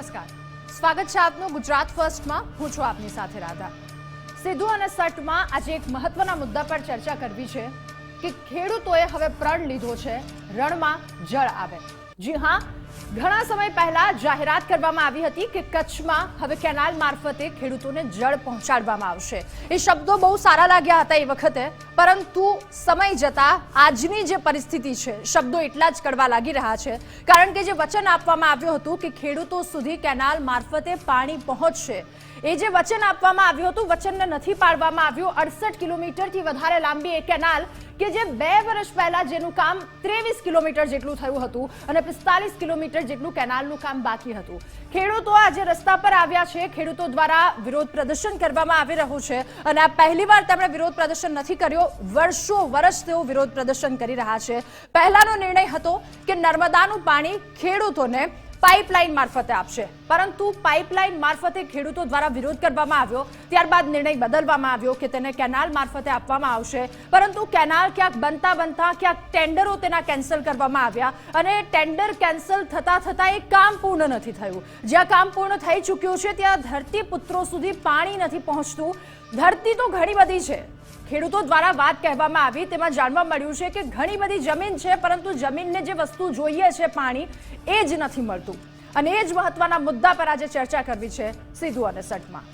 નમસ્કાર. સ્વાગત છે આપનું ગુજરાત ફર્સ્ટમાં. હું છું આપની સાથે રાધા. સિદ્ધુ અને સટમાં આજે એક મહત્વના મુદ્દા પર ચર્ચા કરવી છે કે ખેડૂતોએ હવે પ્રણ લીધો છે. રણમાં જળ આવે. જી હા ઘણા સમય પહેલા જાહેરાત કરવામાં આવી હતી કે કચ્છમાં હવે કેનાલ મારફતે ખેડૂતોને જળ પહોંચાડવામાં આવશે. એ શબ્દો બહુ સારા લાગ્યા હતા એ વખતે, પરંતુ સમય જતા આજની જે પરિસ્થિતિ છે, શબ્દો એટલા જ કડવા લાગી રહ્યા છે. કારણ કે જે વચન આપવામાં આવ્યું હતું કે ખેડૂતો સુધી કેનાલ મારફતે પાણી પહોંચશે એ જે વચન આપવામાં આવ્યું હતું, વચનને નથી પાડવામાં આવ્યું. અડસઠ કિલોમીટરથી વધારે લાંબી એ કેનાલ કે જે બે વર્ષ પહેલા જેનું કામ ત્રેવીસ કિલોમીટર જેટલું થયું હતું અને પિસ્તાલીસ કિલોમીટર જેટલું કેનાલનું કામ બાકી હતું. ખેડૂતો આજે રસ્તા પર આવ્યા છે. ખેડૂતો દ્વારા વિરોધ પ્રદર્શન કરવામાં આવી રહ્યું છે અને આ પહેલીવાર તેમણે વિરોધ પ્રદર્શન નથી કર્યો. વર્ષો વર્ષ તેઓ વિરોધ પ્રદર્શન કરી રહ્યા છે. પહેલાનો નિર્ણય હતો કે નર્મદાનું પાણી ખેડૂતોને પાઇપલાઇન મારફતે આપશે. પરંતુ પાઇપલાઇન મારફતે ખેડૂતો દ્વારા વિરોધ કરવામાં આવ્યો. ત્યારબાદ નિર્ણય બદલવામાં આવ્યો કે તેને કેનાલ મારફતે આપવામાં આવશે. પરંતુ કેનાલ ક્યાંક બનતા બનતા ક્યાંક ટેન્ડરો તેના કેન્સલ કરવામાં આવ્યા અને ટેન્ડર કેન્સલ થતા થતાં એ કામ પૂર્ણ નથી થયું. જ્યાં કામ પૂર્ણ થઈ ચૂક્યું છે, ત્યાં ધરતી પુત્રો સુધી પાણી નથી પહોંચતું. ધરતી તો ઘણી બધી છે. ખેડૂતો દ્વારા વાત કહેવામાં આવી, તેમાં જાણવા મળ્યું છે કે ઘણી બધી જમીન છે, પરંતુ જમીનને જે વસ્તુ જોઈએ છે પાણી, એ જ નથી મળતું. અને એ જ મહત્વના મુદ્દા પર આજે ચર્ચા કરવી છે સીધું અને સટમાં.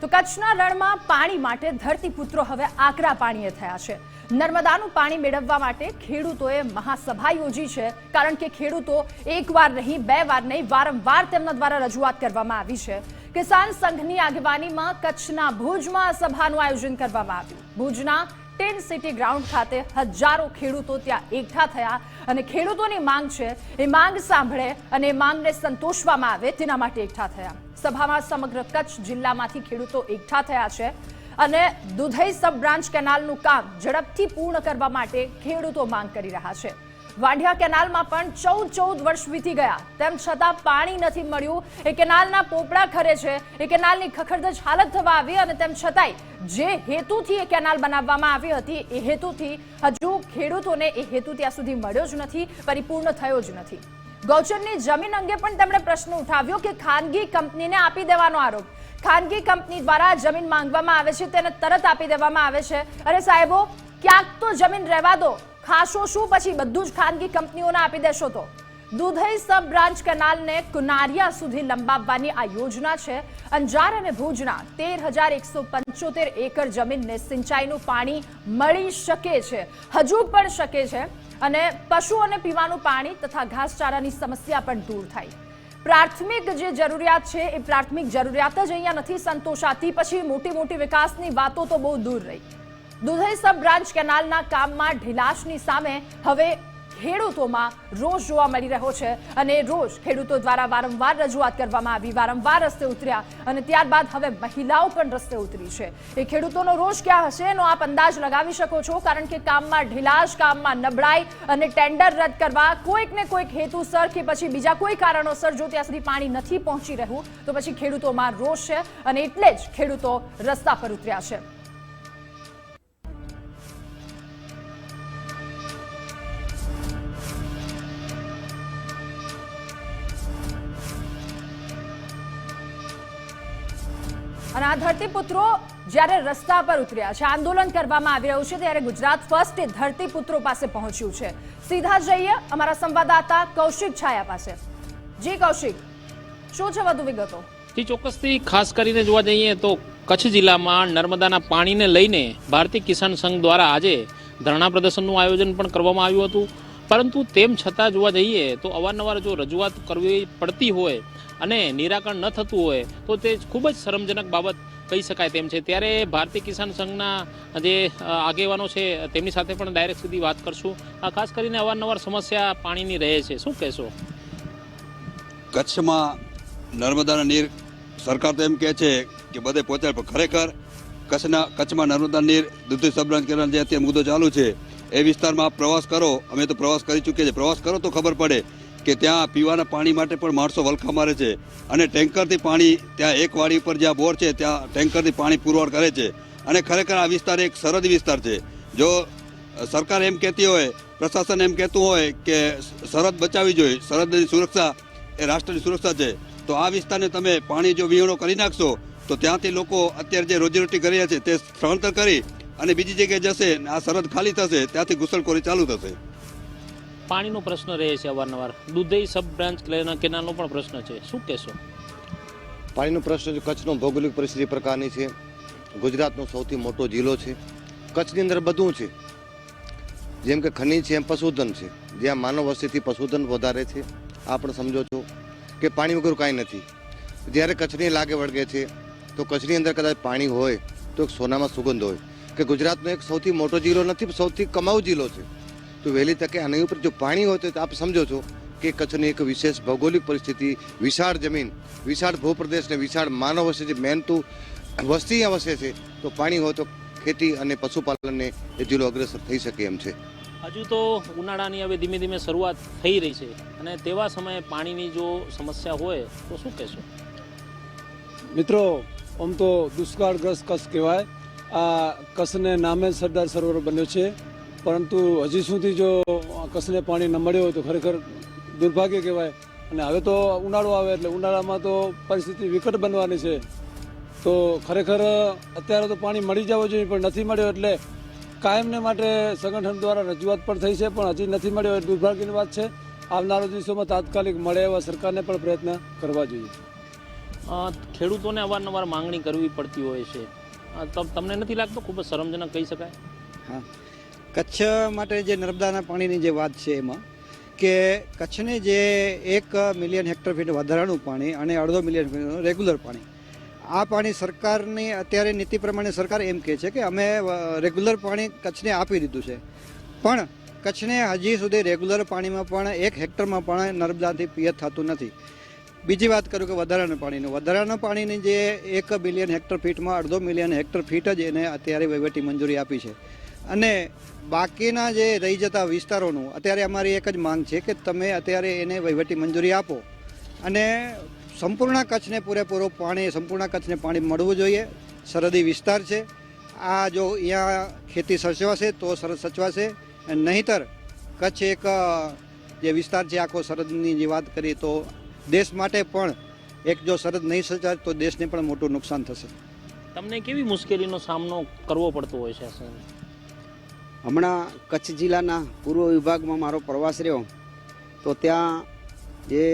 તો કચ્છના રણમાં પાણી માટે ધરતીપુત્રો હવે આકરા પાણીએ થયા છે. નર્મદાનું પાણી મેળવવા માટે ખેડૂતોએ મહાસભા યોજી છે. કારણ કે ખેડૂતો એકવાર નહીં, બે વાર નહીં, વારંવાર તેમના દ્વારા રજૂઆત કરવામાં આવી છે. કિસાન સંઘની આગેવાનીમાં કચ્છના ભુજમાં સભાનું આયોજન કરવામાં આવ્યું. ભુજના ટેન સિટી ગ્રાઉન્ડ ખાતે હજારો ખેડૂતો ત્યાં એકઠા થયા અને ખેડૂતોની માંગ છે, એ માંગ સાંભળે અને એ માંગને સંતોષવામાં આવે તેના માટે એકઠા થયા. સભામાં સમગ્ર કચ્છ જિલ્લામાંથી ખેડૂતો એકઠા થયા છે. અને દુધઈ સબ બ્રાન્ચ કેનાલનું કામ ઝડપથી પૂર્ણ કરવા માટે ખેડૂતો માંગ કરી રહ્યા છે. વાંઢિયા કેનાલમાં પણ ચૌદ ચૌદ વર્ષ વીતી ગયા. તેમ છતાં પાણી નથી મળ્યું. એ કેનાલના પોપડા ખરે છે. એ કેનાલની ખખડધજ હાલત થવા આવી અને તેમ છતાંય જે હેતુથી એ કેનાલ બનાવવામાં આવી હતી, એ હેતુથી હજુ ખેડૂતોને એ હેતુ ત્યાં સુધી મળ્યો જ નથી, પરિપૂર્ણ થયો જ નથી. ગૌચરની જમીન અંગે પણ તેમણે પ્રશ્ન ઉઠાવ્યો કે ખાનગી કંપનીને આપી દેવાનો આરોપ. ખાનગી કંપની દ્વારા જમીન માંગવામાં આવે છે, તેને તરત આપી દેવામાં આવે છે. અરે સાહેબો, ક્યાંક તો જમીન રહેવા દો. ખાશો શું પછી બધું જ ખાનગી કંપનીઓને આપી દેશો તો. દુધઈ સબ બ્રાન્ચ કેનાલને કુનારિયા સુધી લંબાવવાની આ યોજના છે. અંજાર અને ભુજના તેર હજાર એકસો પંચોતેર એકર જમીનને સિંચાઈનું પાણી મળી શકે છે. હજુ પણ શકે છે. અને પશુઓને પીવાનું પાણી તથા ઘાસચારાની સમસ્યા પણ દૂર થાય. પ્રાથમિક જે જરૂરિયાત છે એ પ્રાથમિક જરૂરિયાત જ અહીંયા નથી સંતોષાતી. પછી મોટી મોટી વિકાસની વાતો તો બહુ દૂર રહી. દુધઈ સબ બ્રાન્ચ કેનાલના કામમાં ઢીલાશની સામે હવે ખેડૂતોમાં રોષ જોવા મળી રહ્યો છે અને રોજ ખેડૂતો દ્વારા વારંવાર રજૂઆત કરવામાં આવી, વારંવાર રસ્તે ઉતર્યા અને ત્યારબાદ હવે મહિલાઓ પણ રસ્તે ઉતરી છે. એ ખેડૂતોનો રોષ ક્યાં હશે એનો આપ અંદાજ લગાવી શકો છો, કારણ કે કામમાં ઢીલાશ, કામમાં નબળાઈ અને ટેન્ડર રદ કરવા કોઈક ને કોઈક હેતુસર કે પછી બીજા કોઈ કારણોસર જો ત્યાં સુધી પાણી નથી પહોંચી રહ્યું, તો પછી ખેડૂતોમાં રોષ છે અને એટલે જ ખેડૂતો રસ્તા પર ઉતર્યા છે. અને આ ધરતીપુત્રો જ્યારે રસ્તા પર ઉતર્યા છે, આંદોલન કરવામાં આવી રહ્યું છે, ત્યારે ગુજરાત ફર્સ્ટ ધરતીપુત્રો પાસે પહોંચ્યું છે. સીધા જઈએ, અમારા સંવાદદાતા કૌશિક છાયા પાસે. જી કૌશિક, શું છે વધુ વિગતો? થી ચોક્કસથી ખાસ કરીને જોવા જઈએ તો કચ્છ જિલ્લામાં નર્મદાના પાણીને લઈને ભારતીય કિસાન સંઘ દ્વારા આજે ધરણા પ્રદર્શનનું આયોજન પણ કરવામાં આવ્યું હતું. પરંતુ તેમ છતાં જોવા જઈએ તો અવારનવાર જો રજૂઆત કરવી પડતી હોય અને નિરાકરણ ન થતું હોય તો તે ખૂબ જ શરમજનક બાબત કહી શકાય તેમ છે. ત્યારે ભારતીય કિસાન સંઘના જે આગેવાનો છે, તેમની સાથે પણ ડાયરેક્ટ સુધી વાત કરશું. ખાસ કરીને અવારનવાર સમસ્યા પાણીની રહે છે. શું કહેશો? કચ્છમાં નર્મદાના નીર સરકાર તો એમ કહે છે કે બધે પહોંચાડે પણ ખરેખર કચ્છના, કચ્છમાં નર્મદા નીર દુધઈ સબરાંચ કેનાલ જે અત્યારે મુદ્દો ચાલુ છે, એ વિસ્તારમાં પ્રવાસ કરો. અમે તો પ્રવાસ કરી ચૂક્યા છે પ્રવાસ કરો તો ખબર પડે. કે ત્યાં પીવાના પાણી માટે પણ માણસો વલખા મારે છે. અને ટેન્કરથી પાણી ત્યાં એક વાડી ઉપર જ્યાં બોર છે, ત્યાં ટેન્કરથી પાણી પુરવઠ કરે છે. અને ખરેખર આ વિસ્તાર એક સરહદી વિસ્તાર છે. જો સરકાર એમ કહેતી હોય, પ્રશાસન એમ કહેતું હોય કે સરહદ બચાવવી જોઈએ, સરહદની સુરક્ષા એ રાષ્ટ્રની સુરક્ષા છે, તો આ વિસ્તારને તમે પાણી જો વિહોણો કરી નાખશો, તો ત્યાંથી લોકો અત્યારે જે રોજીરોટી કરી રહ્યા છે, તે સ્થળાંતર કરી અને બીજી જગ્યાએ જશે આ સરહદ ખાલી થશે, ત્યાંથી ઘૂસણખોરી ચાલુ થશે. પાણીનો પ્રશ્ન રહે છે અવારનવાર. દુધઈ સબ બ્રાન્ચ કેનાલનો પણ પ્રશ્ન છે. શું કહેશો? પાણીનો પ્રશ્ન કચ્છનો ભૌગોલિક પરિસ્થિતિ પ્રકારની છે. ગુજરાતનો સૌથી મોટો જિલ્લો છે. કચ્છની અંદર બધું છે. જેમ કે ખનીજ છે, એમ પશુધન છે. જ્યાં માનવ વસ્તીથી પશુધન વધારે છે. આ પણ સમજો છો કે પાણી વગર કાંઈ નથી. જ્યારે કચ્છની લાગે વળગે છે, તો કચ્છની અંદર કદાચ પાણી હોય તો એક સોનામાં સુગંધ હોય. કે ગુજરાતનો એક સૌથી મોટો જિલ્લો નથી, સૌથી કમાઉ જિલ્લો છે. તો વહેલી તકે આની ઉપર જો પાણી હોય તો આપ સમજો છો કે કચ્છની એક વિશેષ ભૌગોલિક પરિસ્થિતિ વિશાળ જમીન વિશાળ ભૂપ્રદેશ ને વિશાળ માનવ વસે જે મહેનતુ વસ્તી અહીંયા વસે છે તો પાણી હોય તો ખેતી અને પશુપાલનને એ જિલ્લો અગ્રેસર થઈ શકે એમ છે. હજુ તો ઉનાળાની હવે ધીમે ધીમે શરૂઆત થઈ રહી છે અને તેવા સમયે પાણીની જો સમસ્યા હોય તો શું કહેશો? મિત્રો આમ તો દુષ્કાળગ્રસ્ત કચ્છ કહેવાય. આ કચ્છને નામે સરદાર સરોવર બન્યો છે. પરંતુ હજી સુધી જો કસને પાણી ન મળ્યું હોય તો ખરેખર દુર્ભાગ્ય કહેવાય. અને હવે તો ઉનાળો આવે એટલે ઉનાળામાં તો પરિસ્થિતિ વિકટ બનવાની છે. તો ખરેખર અત્યારે તો પાણી મળી જવું જોઈએ પણ નથી મળ્યો એટલે કાયમને માટે સંગઠન દ્વારા રજૂઆત પણ થઈ છે પણ હજી નથી મળ્યો એ દુર્ભાગ્યની વાત છે. આવનારા દિવસોમાં તાત્કાલિક મળે એવા સરકારને પણ પ્રયત્ન કરવા જોઈએ. ખેડૂતોને અવારનવાર માંગણી કરવી પડતી હોય છે. તમને નથી લાગતો? ખૂબ જ શરમજનક કહી શકાય. હા. કચ્છ માટે જે નર્મદાના પાણીની જે વાત છે એમાં, કે કચ્છને જે એક મિલિયન હેક્ટર ફીટ વધારાનું પાણી અને અડધો મિલિયન ફીટ રેગ્યુલર પાણી, આ પાણી સરકારની, અત્યારે નીતિ પ્રમાણે સરકાર એમ કહે છે કે અમે રેગ્યુલર પાણી કચ્છને આપી દીધું છે. પણ કચ્છને હજી સુધી રેગ્યુલર પાણીમાં પણ એક હેક્ટરમાં પણ નર્મદાથી પિયત થતું નથી. બીજી વાત કરું કે વધારાના પાણીનું. વધારાના પાણીની જે એક બિલિયન હેક્ટર ફીટમાં અડધો મિલિયન હેક્ટર ફીટ જ એને અત્યારે વહીવટી મંજૂરી આપી છે. અને બાકીના જે રહી જતા વિસ્તારોનું, અત્યારે અમારી એક જ માંગ છે કે તમે અત્યારે એને વહીવટી મંજૂરી આપો. અને સંપૂર્ણ કચ્છને પૂરેપૂરો પાણી, સંપૂર્ણ કચ્છને પાણી મળવું જોઈએ. સરહદી વિસ્તાર છે. આ જો અહીંયા ખેતી સચવાશે તો સરહદ સચવાશે અને નહીંતર કચ્છ એક જે વિસ્તાર છે, આખો સરહદની જે વાત કરીએ તો દેશ માટે પણ એક જો સરહદ નહીં સચાય તો દેશને પણ મોટું નુકસાન થશે. તમને કેવી મુશ્કેલીનો સામનો કરવો પડતો હોય છે? હમણાં કચ્છ જિલ્લાના પૂર્વ વિભાગમાં મારો પ્રવાસ રહ્યો, તો ત્યાં જે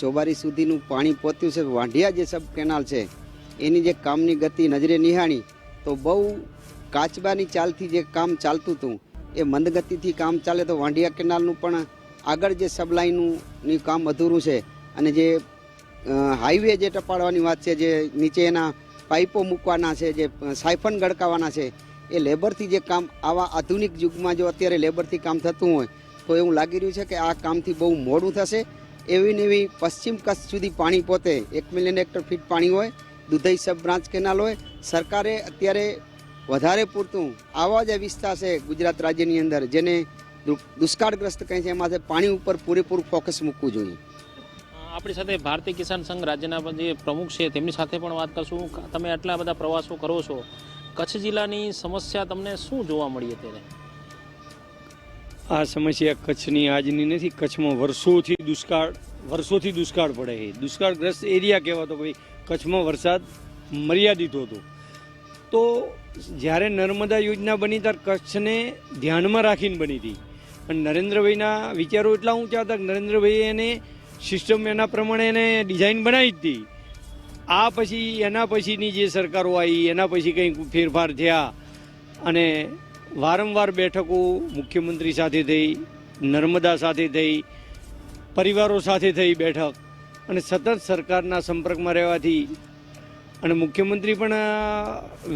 ચોબારી સુધીનું પાણી પહોંચ્યું છે, વાંઢિયા જે સબ કેનાલ છે, એની જે કામની ગતિ નજરે નિહાળી, તો બહુ કાચબાની ચાલથી જે કામ ચાલતું હતું, એ મંદગતિથી કામ ચાલે, તો વાંઢિયા કેનાલનું પણ આગળ જે સબલાઈનનું કામ અધૂરું છે, અને જે હાઈવે જે ટપાડવાની વાત છે, જે નીચે એના પાઇપો મૂકવાના છે, જે સાયફન ગડકાવાના છે એ લેબરથી જે કામ, આવા આધુનિક યુગમાં જો અત્યારે લેબરથી કામ થતું હોય, તો એવું લાગી રહ્યું છે કે આ કામથી બહુ મોડું થશે. એવી ને એવી પશ્ચિમ કચ્છ સુધી પાણી પોતે, એક મિલિયન હેક્ટર ફીટ પાણી હોય, દુધઈ સબ બ્રાન્ચ કેનાલ હોય, સરકારે અત્યારે વધારે પૂરતું આવા જે વિસ્તાર છે ગુજરાત રાજ્યની અંદર, જેને દુષ્કાળગ્રસ્ત કહે છે, એમાં પાણી ઉપર પૂરેપૂરું ફોકસ મૂકવું જોઈએ. આપણી સાથે ભારતીય કિસાન સંઘ રાજ્યના જે પ્રમુખ છે, તેમની સાથે પણ વાત કરશું. તમે આટલા બધા પ્રવાસો કરો છો. કચ્છ જિલ્લાની સમસ્યા તમને શું જોવા મળી અત્યારે? આ સમસ્યા કચ્છની આજની નથી, કચ્છમાં વર્ષોથી દુષ્કાળ વર્ષોથી દુષ્કાળ પડે છે. દુષ્કાળગ્રસ્ત એરિયા કહેવાતો ભાઈ, કચ્છમાં વરસાદ મર્યાદિત હતો. તો જ્યારે નર્મદા યોજના બની ત્યારે કચ્છને ધ્યાનમાં રાખીને બની હતી. અને નરેન્દ્રભાઈના વિચારો એટલા ઊંચા હતા કે નરેન્દ્રભાઈએ એને સિસ્ટમ એના પ્રમાણે એને ડિઝાઇન બનાવી જ હતી. આ પછી એના પછીની જે સરકારો આવી, એના પછી કંઈક ફેરફાર થયા અને વારંવાર બેઠકો મુખ્યમંત્રી સાથે થઈ, નર્મદા સાથે થઈ, પરિવારો સાથે થઈ બેઠક અને સતત સરકારના સંપર્કમાં રહેવાથી અને મુખ્યમંત્રી પણ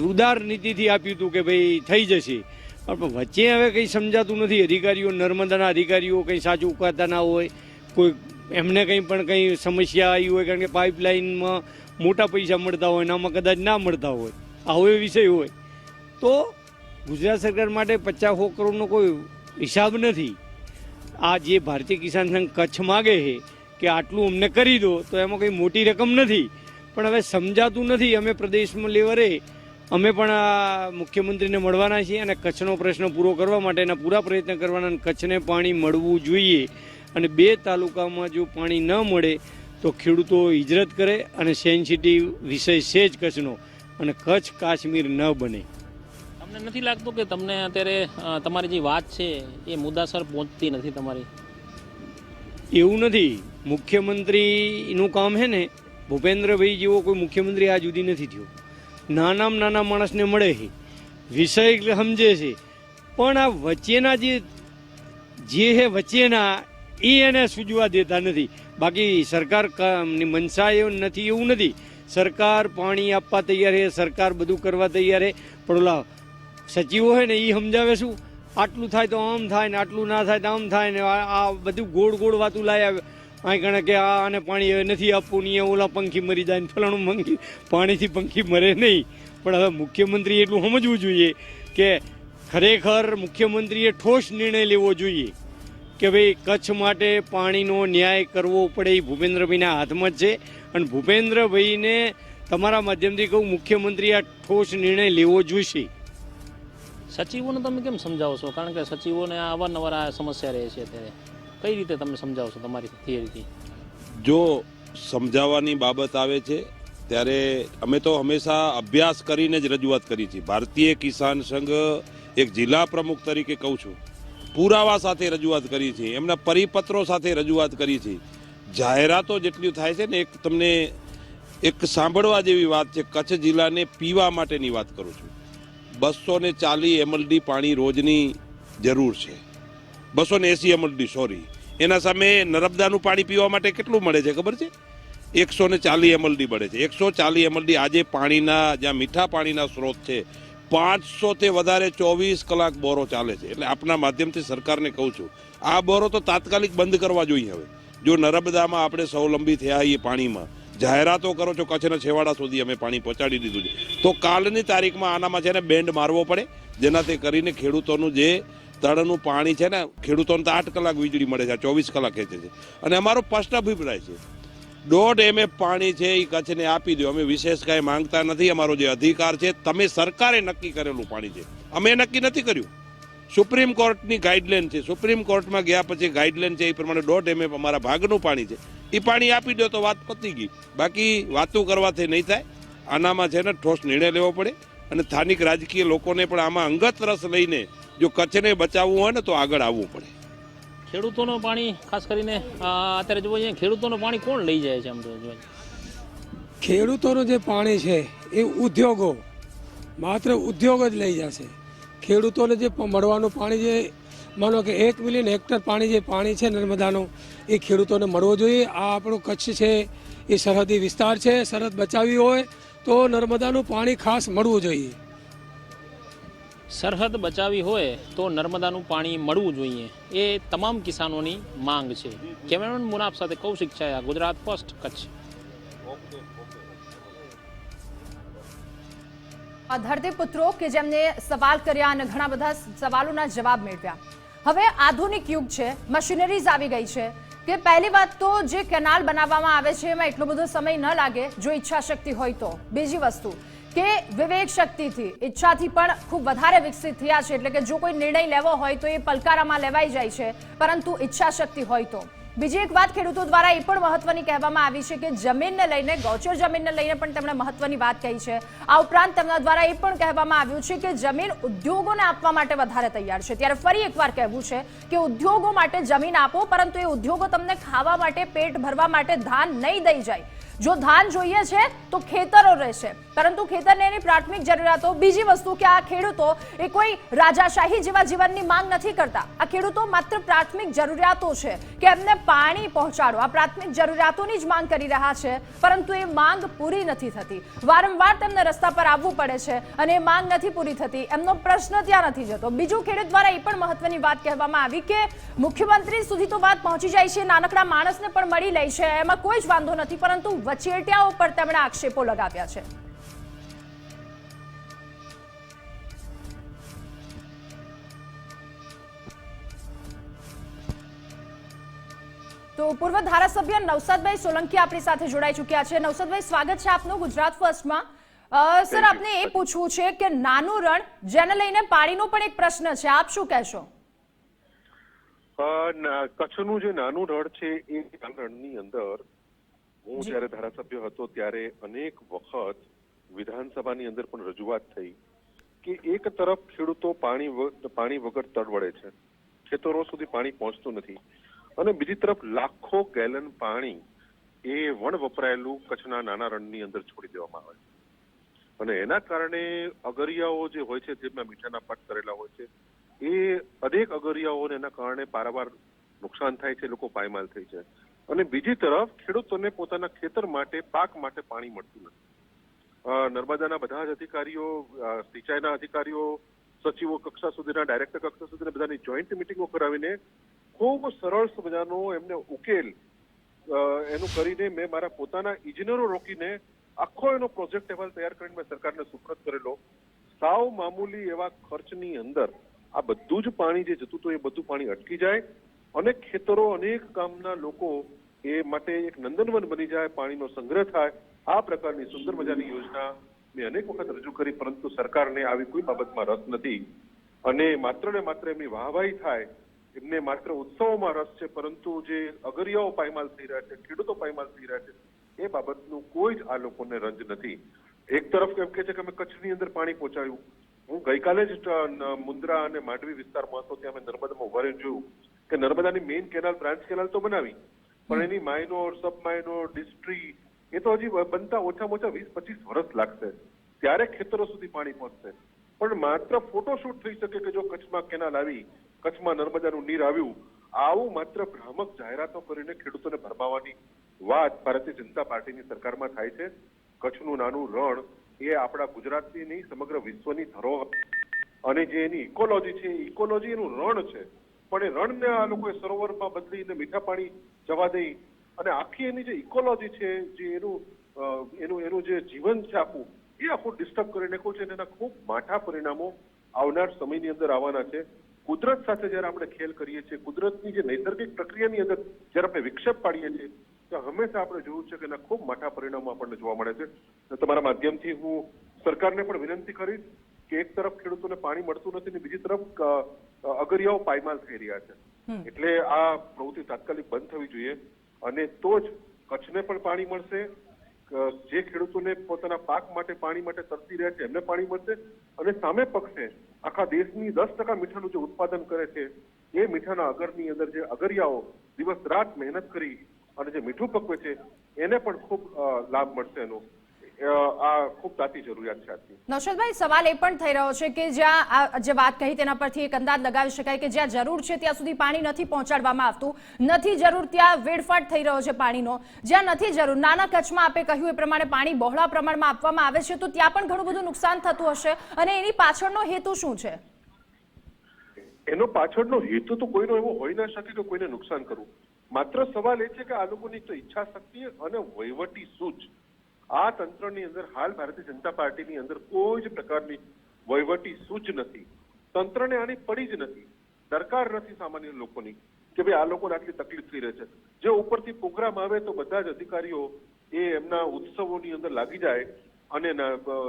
ઉદાર નીતિથી આપ્યું હતું કે ભાઈ થઈ જશે. પણ વચ્ચે હવે કંઈ સમજાતું નથી. અધિકારીઓ, નર્મદાના અધિકારીઓ કંઈ સાચું ઉકાતા ના હોય. કોઈ એમને કંઈ પણ કંઈ સમસ્યા આવી હોય કારણ કે પાઇપલાઇનમાં મોટા પૈસા મળતા હોય એનામાં કદાચ ના મળતા હોય આવો એ વિષય હોય. તો ગુજરાત સરકાર માટે પચાસ કરોડનો કોઈ હિસાબ નથી. આ જે ભારતીય કિસાન સંઘ કચ્છ માગે છે કે આટલું અમને કરી દો, તો એમાં કંઈ મોટી રકમ નથી. પણ હવે સમજાતું નથી, અમે પ્રદેશમાં લેવરે અમે પણ આ મુખ્યમંત્રીને મળવાના છીએ અને કચ્છનો પ્રશ્ન પૂરો કરવા માટેના પૂરા પ્રયત્ન કરવાના કચ્છને પાણી મળવું જોઈએ. અને બે તાલુકામાં જો પાણી ન મળે તો ખેડૂતો હિજરત કરે અને સેન્સિટિવ વિષય છે જ કચ્છનો અને કચ્છ કાશ્મીર ન બને. તમને નથી લાગતું કે તમને અત્યારે તમારી જે વાત છે એ મુદ્દાસર પહોંચતી નથી તમારી? એવું નથી. મુખ્યમંત્રીનું કામ છે ને ભૂપેન્દ્રભાઈ જેવો કોઈ મુખ્યમંત્રી આ સુધી નથી થયો. નાનામાં નાના માણસને મળે છે. વિષય સમજે છે. પણ આ વચ્ચેના જે જે છે વચ્ચેના એ એને સૂજવા દેતા નથી. બાકી સરકાર ક- ની મનસા એવું નથી એવું નથી. સરકાર પાણી આપવા તૈયાર છે, સરકાર બધું કરવા તૈયાર છે. પણ ઓલા સચિવો હોય ને એ સમજાવે શું? આટલું થાય તો આમ થાય ને, આટલું ના થાય તો આમ થાય ને, આ બધું ગોળ ગોળ વાતું લાયા અહીં કણે કે આ આને પાણી હવે નથી આપવું ને, અહીંયા ઓલા પંખી મરી જાય ને, ફલાણું પંખી પાણીથી પંખી મરે નહીં. પણ હવે મુખ્યમંત્રી એટલું સમજવું જોઈએ કે ખરેખર મુખ્યમંત્રીએ ઠોસ નિર્ણય લેવો જોઈએ. કે ભાઈ કચ્છ માટે પાણીનો ન્યાય કરવો પડે એ ભૂપેન્દ્રભાઈના હાથમાં જ છે. અને ભૂપેન્દ્રભાઈને તમારા માધ્યમથી કહું મુખ્યમંત્રી આ ઠોસ નિર્ણય લેવો જોઈશે. સચિવોને તમે કેમ સમજાવો છો? કારણ કે સચિવોને આ અવારનવાર આ સમસ્યા રહે છે અત્યારે. કઈ રીતે તમે સમજાવો છો તમારી થિયરીથી? જો સમજાવવાની બાબત આવે છે ત્યારે અમે તો હંમેશા અભ્યાસ કરીને જ રજૂઆત કરી છે. ભારતીય કિસાન સંઘ એક જિલ્લા પ્રમુખ તરીકે કહું છું. પુરાવા સાથે રજૂઆત કરી છે, એમના પરિપત્રો સાથે રજૂઆત કરી છે. જાહેરાતો જેટલી થાય છે ને, એક તમને એક સાંભળવા જેવી વાત છે, કચ્છ જિલ્લાને પીવા માટેની વાત કરું છું. બસો ને ચાલી એમએલડી પાણી રોજની જરૂર છે. બસો ને એસી એમએલડી સોરી એના સામે નર્મદાનું પાણી પીવા માટે કેટલું મળે છે, ખબર છે? એકસો ને ચાલી એમએલડી મળે છે. એકસો ચાલી એમએલડી આજે પાણીના, જ્યાં મીઠા પાણીના સ્ત્રોત છે પાંચસો તે વધારે ચોવીસ કલાક બોરો ચાલે છે. એટલે આપના માધ્યમથી સરકારને કહું છું, આ બોરો તો તાત્કાલિક બંધ કરવા જોઈએ હવે. જો નર્મદામાં આપણે સ્વાવલંબી થયા છીએ પાણીમાં, જાહેરાતો કરો છો કચ્છના છેવાડા સુધી અમે પાણી પહોંચાડી દીધું છે. તો કાલની તારીખમાં આનામાં છે ને બેન્ડ મારવો પડે, જેનાથી કરીને ખેડૂતોનું જે તળનું પાણી છે ને, ખેડૂતોને તો આઠ કલાક વીજળી મળે છે ચોવીસ કલાક ખેંચે છે. અને અમારો સ્પષ્ટ અભિપ્રાય છે દોઢ એમ પાણી છે એ કચ્છને આપી દો. અમે વિશેષ કાંઈ માંગતા નથી. અમારો જે અધિકાર છે, તમે સરકારે નક્કી કરેલું પાણી છે. અમે નક્કી નથી કર્યું. સુપ્રીમ કોર્ટની ગાઈડલાઈન છે. સુપ્રીમ કોર્ટમાં ગયા પછી ગાઈડલાઈન છે એ પ્રમાણે દોઢ એમ અમારા ભાગનું પાણી છે. એ પાણી આપી દો તો વાત પતી ગઈ. બાકી વાતો કરવાથી નહીં થાય. આનામાં છે ને ઠોસ નિર્ણય લેવો પડે અને સ્થાનિક રાજકીય લોકોને પણ આમાં અંગત રસ લઈને જો કચ્છને બચાવવું હોય ને તો આગળ આવવું પડે. ખેડૂતોનું પાણી, ખાસ કરીને અત્યારે જોવા જઈએ, ખેડૂતોનું પાણી કોણ લઈ જાય છે આમ તો જોવા ખેડૂતોનું જે પાણી છે, એ ઉદ્યોગો, માત્ર ઉદ્યોગ જ લઈ જશે. ખેડૂતોને જે મળવાનું પાણી જે, માનો કે એક મિલિયન હેક્ટર પાણી જે પાણી છે નર્મદાનું, એ ખેડૂતોને મળવો જોઈએ. આ આપણું કચ્છ છે, એ સરહદી વિસ્તાર છે, સરહદ બચાવવી હોય, તો નર્મદાનું પાણી ખાસ મળવું જોઈએ. સરહદ બચાવી હોય તો નર્મદાનું પાણી મળવું જોઈએ. એ તમામ કિસાનોની માંગ છે. કેમેરામેન મુનાફ સાથે કૌશિક છાયા, ગુજરાત ફર્સ્ટ કચ્છ. ધરતીપુત્રો કે જેમને સવાલ કર્યા અને ઘણા બધા સવાલોના જવાબ મેળવ્યા. હવે આધુનિક યુગ છે, મશીનરીઝ આવી ગઈ છે કે પહેલી વાત તો જે કેનાલ બનાવવામાં આવે છે એમાં એટલો બધો સમય ન લાગે, જો ઈચ્છા શક્તિ હોય તો. બીજી વસ્તુ કે વિવેક શક્તિથી. ઈચ્છાથી પણ ખૂબ વધારે વિકસિત થયા છે. એટલે કે જો કોઈ નિર્ણય લેવો હોય તો એ પલકારામાં લેવાઈ જાય છે. પરંતુ ઈચ્છા શક્તિ હોય તો. બીજી એક વાત ખેડૂતો દ્વારા એ પણ મહત્વની કહેવામાં આવી છે કે જમીનને લઈને, ગૌચર જમીનને લઈને પણ તેમણે મહત્વની વાત કહી છે. આ ઉપરાંત તેમના દ્વારા એ પણ કહેવામાં આવ્યું છે કે જમીન ઉદ્યોગોને આપવા માટે વધારે તૈયાર છે. ત્યારે ફરી એકવાર કહેવું છે કે ઉદ્યોગો માટે જમીન આપો, પરંતુ એ ઉદ્યોગો તમને ખાવા માટે, પેટ ભરવા માટે, ધાન નહીં દઈ જાય. જો ધાન જોઈએ છે, તો ખેતરો રહેશે. પરંતુ ખેતરને એની પ્રાથમિક જરૂરિયાતો, બીજી વસ્તુ કે આ ખેડૂતો એ કોઈ રાજાશાહી જેવા જીવનની માંગ નથી કરતા. આ ખેડૂતો માત્ર પ્રાથમિક જરૂરિયાતો છે કે એમને પાણી પહોંચાડો. આ પ્રાથમિક જરૂરિયાતોની જ માંગ કરી રહ્યા છે, પરંતુ એ માંગ પૂરી નથી થતી. વારંવાર તેમને રસ્તા પર આવવું પડે છે અને એ માંગ નથી પૂરી થતી. એમનો પ્રશ્ન ત્યાં નથી જતો. બીજું ખેડૂત દ્વારા એ પણ મહત્વની વાત કહેવામાં આવી કે મુખ્યમંત્રી સુધી તો વાત પહોંચી જાય છે. નાનકડા માણસને પણ મળી લે છે. એમાં કોઈ જ વાંધો નથી, પરંતુ વચેટિયાઓ પર તેમણે આક્ષેપો લગાવ્યા છે. તો પૂર્વ ધારાસભ્ય નવસાદભાઈ સોલંકી આપણી સાથે જોડાઈ ચૂક્યા છે. નવસાદભાઈ સ્વાગત છે આપનું ગુજરાત ફર્સ્ટમાં. સર આપને એ પૂછવું છે કે નાનું રણ જેને લઈને પાણીનો પણ એક પ્રશ્ન છે. આપ શું કહેશો? કચ્છનું જે નાનું રણ છે એ રણની અંદર હું જ્યારે ધારાસભ્ય હતો ત્યારે અનેક વખત વિધાનસભાની અંદર પણ રજૂઆત થઈ કે એક તરફ ખેડૂતો પાણી પાણી વગર તડવડે છે ખેતરો સુધી પાણી પહોંચતું નથી અને બીજી તરફ લાખો ગેલન પાણી એ વણ વપરાયેલું કચ્છના નાના રણની અંદર છોડી દેવામાં આવે છે. અને એના કારણે અગરિયાઓ જે હોય છે જેમાં મીઠાના પટ કરેલા હોય છે એ અનેક અગરિયાઓને એના કારણે પારાવાર નુકસાન થાય છે લોકો પાયમાલ થઈ છે. અને બીજી તરફ ખેડૂતોને પોતાના ખેતર માટે, પાક માટે પાણી મળતું નથી. નર્મદાના બધા જ અધિકારીઓ સિંચાઈના અધિકારીઓ, સચિવો કક્ષા સુધીના, ડાયરેક્ટર કક્ષા સુધીના બધાની જોઈન્ટ મિટિંગો કરાવીને ખૂબ સરળ મજાનો એમને ઉકેલ એનું કરીને મેં મારા પોતાના ઇજનેરો રોકીને આખો એનો પ્રોજેક્ટ અહેવાલ તૈયાર કરીને મેં સરકારને સુપ્રત કરેલો. સાવ મામૂલી એવા ખર્ચની અંદર આ બધું જ પાણી જે જતું હતું એ બધું પાણી અટકી જાય અને ખેતરો અનેક ગામના લોકો એ માટે એક નંદનવન બની જાય, પાણીનો સંગ્રહ થાય. આ પ્રકારની સુંદર મજાની યોજના મેં અનેક વખત રજૂ કરી, પરંતુ સરકારને આવી કોઈ બાબતમાં રસ નથી. અને માત્ર ને માત્ર એમની વાહવાહી થાય, એમને માત્ર ઉત્સવોમાં રસ છે, પરંતુ જે અગરિયાઓ પાયમાલ થઈ રહ્યા છે, ખેડૂતો પાયમાલ થઈ રહ્યા છે, એ બાબતનું કોઈ જ આ લોકોને રંજ નથી. એક તરફ એમ કે છે કે અમે કચ્છની અંદર પાણી પહોંચાડ્યું. હું ગઈકાલે જ મુન્દ્રા અને માંડવી વિસ્તારમાં હતો, ત્યાં મેં નર્મદામાં ઊભા જોયું કે નર્મદાની મેઇન કેનાલ, બ્રાન્ચ કેનાલ તો બનાવી. પણ એની માઇનોર સબ માઇનોર ડિસ્ટ્રી એ તો હજી બનતા ઓછામાં ઓછા વીસ, પચીસ વર્ષ લાગશે. ત્યારે ખેતરો સુધી પાણી પહોંચશે. પણ માત્ર ફોટોશૂટ થઈ શકે કે જો કચ્છમાં કેનાલ આવી, કચ્છમાં નર્મદાનું નીર આવ્યું, આવું માત્ર ભ્રામક જાહેરાતો કરીને ખેડૂતોને ભરમાવાની વાત ભારતીય જનતા પાર્ટીની સરકારમાં થાય છે. કચ્છનું નાનું રણ એ આપણા ગુજરાતની નહીં, સમગ્ર વિશ્વની ધરોહર અને જે એની ઇકોલોજી છે ઇકોલોજી એનું રણ છે. પણ એ રણને આ લોકોએ સરોવરમાં બદલીને મીઠા પાણી જવા દઈ. અને આખી એની જે ઇકોલોજી છે, જે એનું એનું એનું જે જીવન છે આખું, એ આખું ડિસ્ટર્બ કરી નાખ્યું છે એના ખૂબ માઠા પરિણામો આવનાર સમયની અંદર આવવાના છે. કુદરત સાથે જ્યારે આપણે ખેલ કરીએ છીએ, કુદરતની જે નૈસર્ગિક પ્રક્રિયાની અંદર જ્યારે આપણે વિક્ષેપ પાડીએ છીએ, તો હંમેશા આપણે જોયું છે કે એના ખૂબ માઠા પરિણામો આપણને જોવા મળે છે. તમારા માધ્યમથી હું સરકારને પણ વિનંતી કરીશ કે એક તરફ ખેડૂતોને પાણી મળતું નથી ને બીજી તરફ અગરિયાઓ પાયમાલ થઈ રહ્યા છે. એટલે આ પ્રવૃત્તિ તાત્કાલિક બંધ થવી જોઈએ અને તો જ કચ્છને પણ પાણી મળશે જે ખેડૂતોને પોતાના પાક માટે પાણી માટે તરસી રહ્યા છે, એમને પાણી મળશે અને સામે પક્ષે આખા દેશની દસ ટકા મીઠાનું જે ઉત્પાદન કરે છે, એ મીઠાના અગરની અંદર જે અગરિયાઓ દિવસ રાત મહેનત કરી અને જે મીઠું પકવે છે, એને પણ ખૂબ લાભ મળશે એનો. આ ખૂબ તાતી જરૂરિયાત છે નૌશદભાઈ સવાલ એ પણ થઈ રહ્યો છે કે જ્યાં જે વાત કહી તેના પરથી એક અંદાજ લગાવી શકાય કે જ્યાં જરૂર છે ત્યાં સુધી પાણી નથી પહોંચાડવામાં આવતું. નથી જરૂર ત્યાં વેડફાટ થઈ રહ્યો છે પાણીનો. જ્યાં નથી જરૂર નાના કચ્છમાં આપે કહ્યું એ પ્રમાણે પાણી બહોળા પ્રમાણમાં આપવામાં આવે છે તો ત્યાં પણ ઘણું બધું નુકસાન થતું હશે. અને એની પાછળનો હેતુ શું છે? એનો પાછળનો હેતુ તો કોઈનો એવો હોઈ ના શકે કે કોઈને નુકસાન કરવું. માત્ર સવાલ એ છે કે આ લોકોની તો ઈચ્છા શક્તિ અને વહીવટી સૂચ આ તંત્રની અંદર હાલ ભારતીય જનતા પાર્ટીની અંદર કોઈ જ પ્રકારની વહીવટી સૂચ નથી. તંત્રને આની પડી જ નથી. દરકાર નથી સામાન્ય લોકોની કે ભાઈ આ લોકોને આટલી તકલીફ થઈ રહી છે. જે ઉપરથી પ્રોગ્રામ આવે તો બધા જ અધિકારીઓ એ એમના ઉત્સવોની અંદર લાગી જાય અને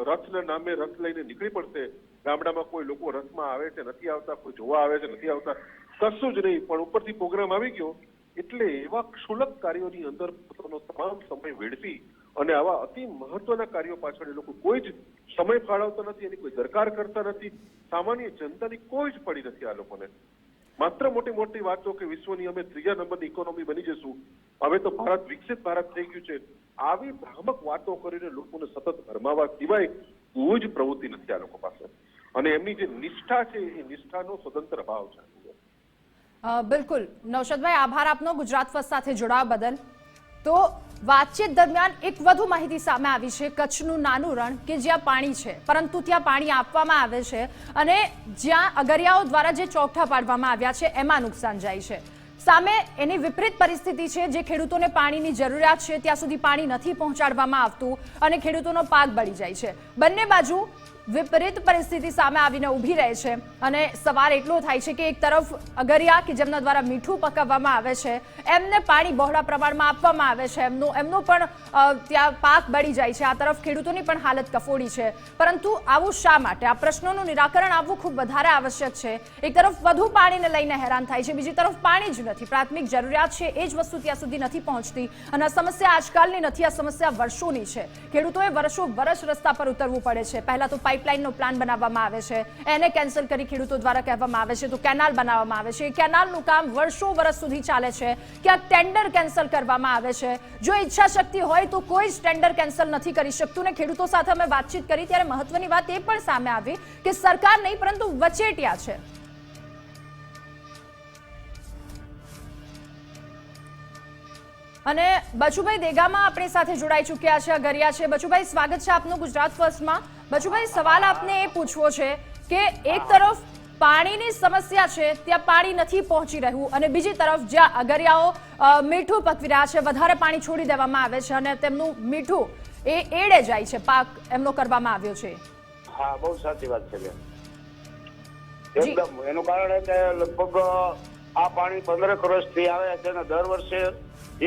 રથના નામે રથ લઈને નીકળી પડશે. ગામડામાં કોઈ લોકો રથમાં આવે છે, નથી આવતા, કોઈ જોવા આવે છે, નથી આવતા. કશું જ નહીં. પણ ઉપરથી પ્રોગ્રામ આવી ગયો એટલે એવા ક્ષુલક કાર્યોની અંદર પોતાનો તમામ સમય વેડફી અને આવા અતિ મહત્વના કાર્યો પાછળ એ લોકો કોઈ જ સમય ફાળવતા નથી, એની કોઈ દરકાર કરતા નથી. સામાન્ય જનતાની કોઈ જ પડી નથી આ લોકોને. માત્ર મોટી મોટી વાતો કે વિશ્વની અમે ત્રીજા નંબરની ઇકોનોમી બની જશું. હવે તો ભારત વિકસિત ભારત થઈ ગયું છે. આવી ભ્રામક વાતો કરીને લોકોને સતત ભરમાવા સિવાય કોઈ જ પ્રવૃત્તિ નથી આ લોકો પાસે. અને એમની જે નિષ્ઠા છે, એ નિષ્ઠાનો સ્વતંત્ર ભાવ છે. બિલકુલ. નૌશદભાઈ, આભાર આપનો. ગુજરાત ફર્સ્ટ સાથે જોડાવા બદલ. તો વાતચીત દરમિયાન એક વધુ માહિતી સામે આવી છે. કચ્છનું નાનું રણ કે જ્યાં પાણી છે, પરંતુ ત્યાં પાણી આપવામાં આવે છે અને જ્યાં અગરિયાઓ દ્વારા જે ચોકઠા પાડવામાં આવ્યા છે, એમાં નુકસાન જાય છે. સામે એની વિપરીત પરિસ્થિતિ છે, જે ખેડૂતોને પાણીની જરૂરિયાત છે, ત્યાં સુધી પાણી નથી પહોંચાડવામાં આવતું અને ખેડૂતોનો પાક બળી જાય છે. બંને બાજુ વિપરીત પરિસ્થિતિ સામે આવીને ઊભી રહે છે. અને સવાલ એટલો થાય છે કે એક તરફ અગરિયા કે જેમના દ્વારા મીઠું પકાવવામાં આવે છે, એમને પાણી બહોળા પ્રમાણમાં આપવામાં આવે છે. એમનું, એમનો પણ ત્યાં પાક બળી જાય છે. આ તરફ ખેડૂતોની પણ હાલત કફોડી છે. પરંતુ આવું શા માટે? આ પ્રશ્નોનું નિરાકરણ આવવું ખૂબ વધારે આવશ્યક છે. એક તરફ વધુ પાણીને લઈને હેરાન થાય છે, બીજી તરફ પાણી જ નથી. પ્રાથમિક જરૂરિયાત છે એ જ વસ્તુ ત્યાં સુધી નથી પહોંચતી. અને આ સમસ્યા આજકાલની નથી, આ સમસ્યા વર્ષોની છે. ખેડૂતોએ વર્ષો વર્ષ રસ્તા પર ઉતરવું પડે છે. પહેલા તો પાઇપલાઇનનો પ્લાન બનાવવામાં આવે છે. એને કેન્સલ કરી ખેડૂતો દ્વારા કહેવામાં આવે છે. તો કેનાલ બનાવવામાં આવે છે. એ કેનાલનું કામ વર્ષો વર્ષ સુધી ચાલે છે. ક્યાંક ટેન્ડર કેન્સલ કરવામાં આવે છે. જો ઈચ્છા શક્તિ હોય તો કોઈ જ ટેન્ડર કેન્સલ નથી કરી શકતું. ને ખેડૂતો સાથે અમે વાતચીત કરી ત્યારે મહત્વની વાત એ પણ સામે આવી કે સરકાર નહીં, પરંતુ વચેટિયા છે. અને બચુભાઈ દેગામાં આપણી સાથે જોડાઈ ચૂક્યા છે અગરિયા છે. બચુભાઈ, સ્વાગત છે આપનું ગુજરાત ફર્સ્ટમાં. બચુભાઈ સવાલ આપને એ પૂછવો છે કે એક તરફ પાણીની સમસ્યા છે ત્યાં પાણી નથી પહોંચી રહ્યું અને બીજી તરફ જ્યાં અગરિયાઓ મીઠું પકવી રહ્યા છે વધારે પાણી છોડી દેવામાં આવે છે અને તેમનું મીઠું એ એડે જાય છે પાક એમનો કરવામાં આવ્યો છે. હા બહુ સાચી વાત છે બેન. એકદમ. એનું કારણ એ કે લગભગ આ પાણી પંદર વર્ષથી આવે છે અને દર વર્ષે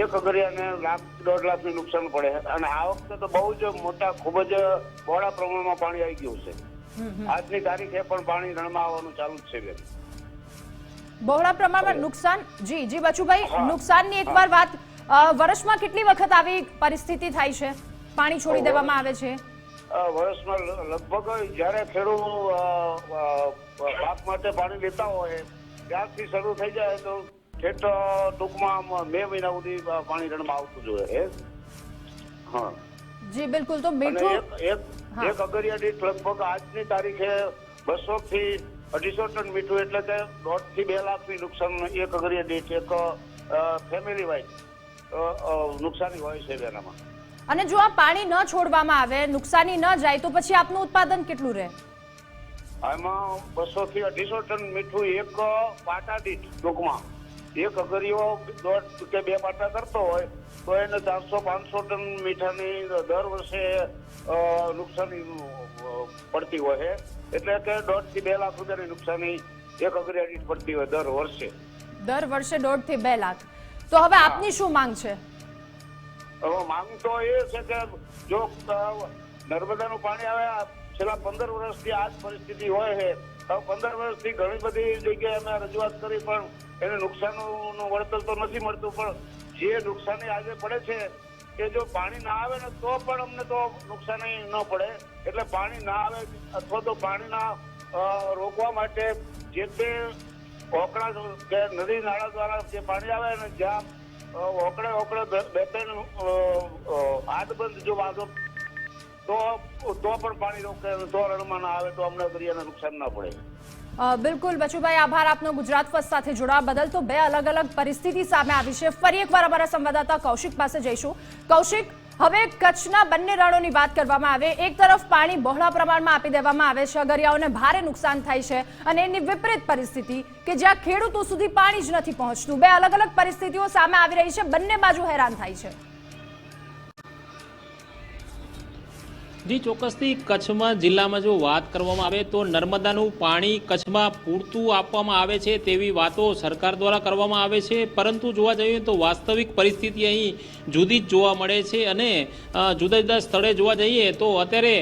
એક અગરિયાને લાખ દોઢ લાખનું નુકસાન પડે. અને આ વખતે તો બહુ જ મોટા ખૂબ જ બહોળા પ્રમાણમાં પાણી આવી ગયું છે. આજની તારીખે પણ પાણી રણમાં આવવાનું ચાલુ જ છે બેન. બહોળા પ્રમાણમાં નુકસાન? જી જી બચુભાઈ. નુકસાનની એકવાર વાત. વર્ષમાં કેટલી વખત આવી પરિસ્થિતિ થાય છે? પાણી છોડી દેવામાં આવે છે? વર્ષમાં લગભગ જ્યારે ખેડૂત પાક માટે પાણી લેતા હોય ત્યારથી શરૂ થઈ જાય તો ઠેઠ ટૂંકમાં મે મહિના સુધી પાણી રણમાં આવતું જોઈએ. હા. જી બિલકુલ. તો મીઠું એક એક અગરિયા દીઠ લગભગ આજની તારીખે બસો થી અઢીસો ટન મીઠું એટલે કે દોઢથી બે લાખની નુકસાન એક અગરિયા દીઠ એક ફેમિલી વાઇઝ નુકસાની હોય છે બેનામાં. અને જો આ પાણી ન છોડવામાં આવે નુકસાની ન જાય તો પછી આપનું ઉત્પાદન કેટલું રહે? આમાં બસો થી અઢીસો ટન મીઠું એક પાટા દીઠ ટૂંકમાં. એક અગરીઓ દોઢ કે બે માટા કરતો હોય તો એને ચારસો પાંચસો ટન મીઠાની દર વર્ષે નુકસાની પડતી હોય છે. એટલે કે દોઢથી બે લાખ રૂપિયાની નુકસાની એક અગરિયા દીઠ પડતી હોય દર વર્ષે. દર વર્ષે દોઢથી બે લાખ. તો હવે આપની શું માંગ છે? હવે માંગ તો એ છે કે જો નર્મદાનું પાણી આવે છેલ્લા પંદર વર્ષથી આ જ પરિસ્થિતિ હોય છે. પંદર વર્ષથી ઘણી બધી જગ્યાએ અમે રજૂઆત કરી પણ એને નુકસાનનું વળતર તો નથી મળતું પણ જે નુકસાની આજે પડે છે કે જો પાણી ના આવે ને તો પણ અમને તો નુકસાની ન પડે. એટલે પાણી ના આવે અથવા તો પાણીના રોકવા માટે જે તે ઓકળા કે નદી નાળા દ્વારા જે પાણી આવે ને જ્યાં ઓકળે ઓકળે બે- બે અ, હાથબંધ જો વાંધો તો તો પણ પાણી રોકે તો રણમાં ના આવે તો અમને દરિયાને નુકસાન ના પડે. બિલકુલ બચુભાઈ, આભાર. આપનો ગુજરાત ફર્સ્ટ સાથે જોડાવા બદલ તો બે અલગ અલગ પરિસ્થિતિ સામે આવી છે. ફરી એકવાર અમારા સંવાદદાતા કૌશિક પાસે જઈશું. કૌશિક, હવે કચ્છના બંને રણોની વાત કરવામાં આવે. એક તરફ પાણી બહોળા પ્રમાણમાં આપી દેવામાં આવે છે. અગરિયાઓને ભારે નુકસાન થાય છે અને એની વિપરીત પરિસ્થિતિ કે જ્યાં ખેડૂતો સુધી પાણી જ નથી પહોંચતું. બે અલગ અલગ પરિસ્થિતિઓ સામે આવી રહી છે. બંને બાજુ હેરાન થાય છે. જી, ચોક્કસથી કચ્છમાં જિલ્લામાં જો વાત કરવામાં આવે તો નર્મદાનું પાણી કચ્છમાં પૂરતું આપવામાં આવે છે તેવી વાતો સરકાર દ્વારા કરવામાં આવે છે. પરંતુ જોવા જઈએ તો વાસ્તવિક પરિસ્થિતિ અહીં જુદી જ જોવા મળે છે અને જુદા જુદા સ્થળે જોવા જઈએ તો અત્યારે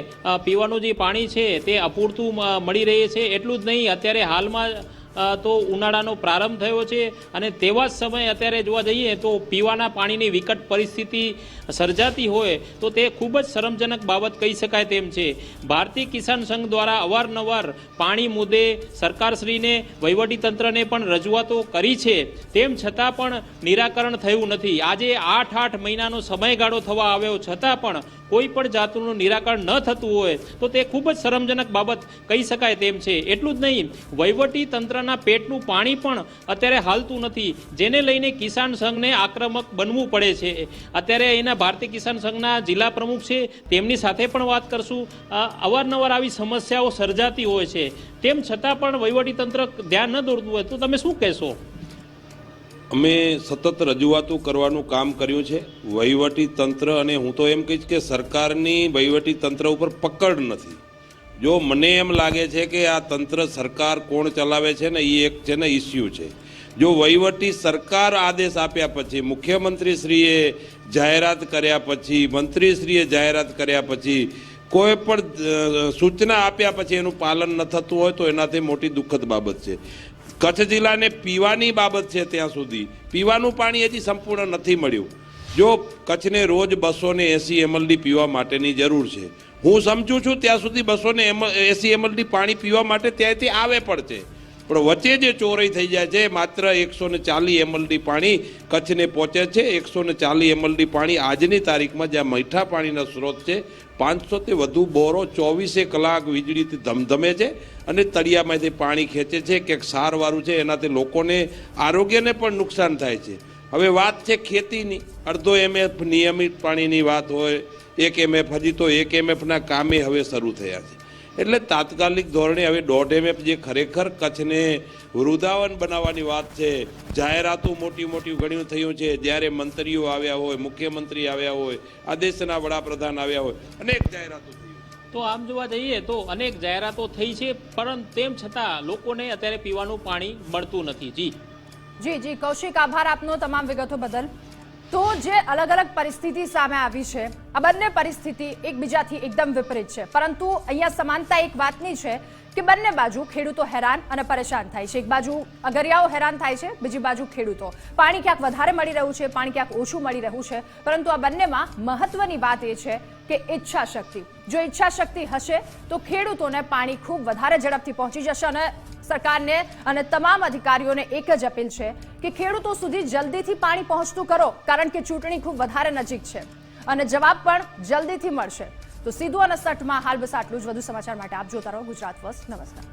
પીવાનું જે પાણી છે તે અપૂરતું મળી રહે છે. એટલું જ નહીં, અત્યારે હાલમાં તો ઉનાળાનો પ્રારંભ થયો છે અને તેવા જ સમયે અત્યારે જોવા જઈએ તો પીવાના પાણીની વિકટ પરિસ્થિતિ સર્જાતી હોય તો તે ખૂબ જ શરમજનક બાબત કહી શકાય તેમ છે. ભારતીય કિસાન સંઘ દ્વારા અવારનવાર પાણી મુદ્દે સરકારશ્રીને, વહીવટીતંત્રને પણ રજૂઆતો કરી છે. તેમ છતાં પણ નિરાકરણ થયું નથી. આજે આઠ આઠ મહિનાનો સમયગાળો થવા આવ્યો છતાં પણ કોઈ પણ જાતનું નિરાકરણ ન થતું હોય તો તે ખૂબ જ શરમજનક બાબત કહી શકાય તેમ છે. એટલું જ નહીં વહીવટી તંત્રના પેટનું પાણી પણ અત્યારે હાલતું નથી. જેને લઈને કિસાન સંઘને આક્રમક બનવું પડે છે. અત્યારે એના ભારતીય કિસાન સંઘના જિલ્લા પ્રમુખ છે, તેમની સાથે પણ વાત કરશું. અવારનવાર આવી સમસ્યાઓ સર્જાતી હોય છે. તેમ છતાં પણ વહીવટી તંત્ર ધ્યાન ન દોરતું હોય તો તમે શું કહેશો? અમે સતત રજૂઆતો કરવાનું કામ કર્યું છે. વહીવટી તંત્ર, અને હું તો એમ કહીશ કે સરકારની વહીવટી તંત્ર ઉપર પકડ નથી. જો મને એમ લાગે છે કે આ તંત્ર સરકાર કોણ ચલાવે છે ને એ એક છે ને ઇસ્યુ છે. જો વહીવટી સરકાર આદેશ આપ્યા પછી, મુખ્યમંત્રીશ્રીએ જાહેરાત કર્યા પછી, મંત્રીશ્રીએ જાહેરાત કર્યા પછી, કોઈ પણ સૂચના આપ્યા પછી એનું પાલન ન થતું હોય તો એનાથી મોટી દુઃખદ બાબત છે. કચ્છ જિલ્લાને પીવાની બાબત છે ત્યાં સુધી. પીવાનું પાણી હજી સંપૂર્ણ નથી મળ્યું. જો કચ્છને રોજ બસો ને એસી એમએલડી પીવા માટેની જરૂર છે. હું સમજુ છું ત્યાં સુધી બસો ને એસી એમએલડી પાણી પીવા માટે ત્યાંથી આવે પણ છે પણ વચ્ચે જે ચોરી થઈ જાય છે, માત્ર એકસો ને ચાલીસ એમએલડી પાણી કચ્છને પહોંચે છે. એકસો ને ચાલીસ એમએલડી પાણી આજની તારીખમાં જ્યાં મીઠા પાણીના સ્ત્રોત છે પાંચસોથી વધુ બોરો ચોવીસે કલાક વીજળીથી ધમધમે છે અને તળિયામાંથી પાણી ખેંચે છે. કે સારવારું છે, એનાથી લોકોને, આરોગ્યને પણ નુકસાન થાય છે. હવે વાત છે ખેતીની. અડધો એમએફ નિયમિત પાણીની વાત હોય, એક એમએફ હજી તો એક એમએફના કામે હવે શરૂ થયા છે. એટલે તાત્કાલિક ધોરણે હવે દોઢ એમએફ જે ખરેખર કચ્છને વૃદાવન બનાવવાની વાત છે, જાહેરાતો મોટી મોટી ઘણી થયું છે, જ્યારે મંત્રીઓ આવ્યા હોય, મુખ્યમંત્રી આવ્યા હોય આ દેશના વડાપ્રધાન આવ્યા હોય, અનેક જાહેરાતો તો આમ જોવા જઈએ તો અનેક જાહેરાતો થઈ છે, પરંતુ તેમ છતાં લોકોને અત્યારે પીવાનું પાણી મળતું નથી. જી. જી જી, કૌશિક, આભાર આપનો તમામ વિગતો બદલ. તો જે અલગ અલગ પરિસ્થિતિ સામે આવી છે, આ બંને પરિસ્થિતિ એકબીજાથી એકદમ વિપરીત છે. પરંતુ અહીંયા સમાનતા એક વાતની છે કે બંને બાજુ ખેડૂતો હેરાન અને પરેશાન થાય છે. એક બાજુ અગરિયાઓ હેરાન થાય છે, બીજી બાજુ ખેડૂતો. પાણી ક્યાંક વધારે મળી રહ્યું છે, પાણી ક્યાંક ઓછું મળી રહ્યું છે, પરંતુ આ બંનેમાં મહત્વની વાત એ છે કે ઈચ્છા શક્તિ જો ઈચ્છા શક્તિ હશે, તો ખેડૂતોને પાણી ખૂબ વધારે ઝડપથી પહોંચી જશે અને સરકારને અને તમામ અધિકારીઓને એક જ અપીલ છે કે ખેડૂતો સુધી જલ્દીથી પાણી પહોંચતું કરો, કારણ કે ચૂંટણી ખૂબ વધારે નજીક છે. અને જવાબ પણ જલ્દીથી મળશે. તો સીધું અને સટમાં હાલ બસ આટલું જ. વધુ સમાચાર માટે આપ જોતા રહો ગુજરાત ફર્સ્ટ. નમસ્કાર.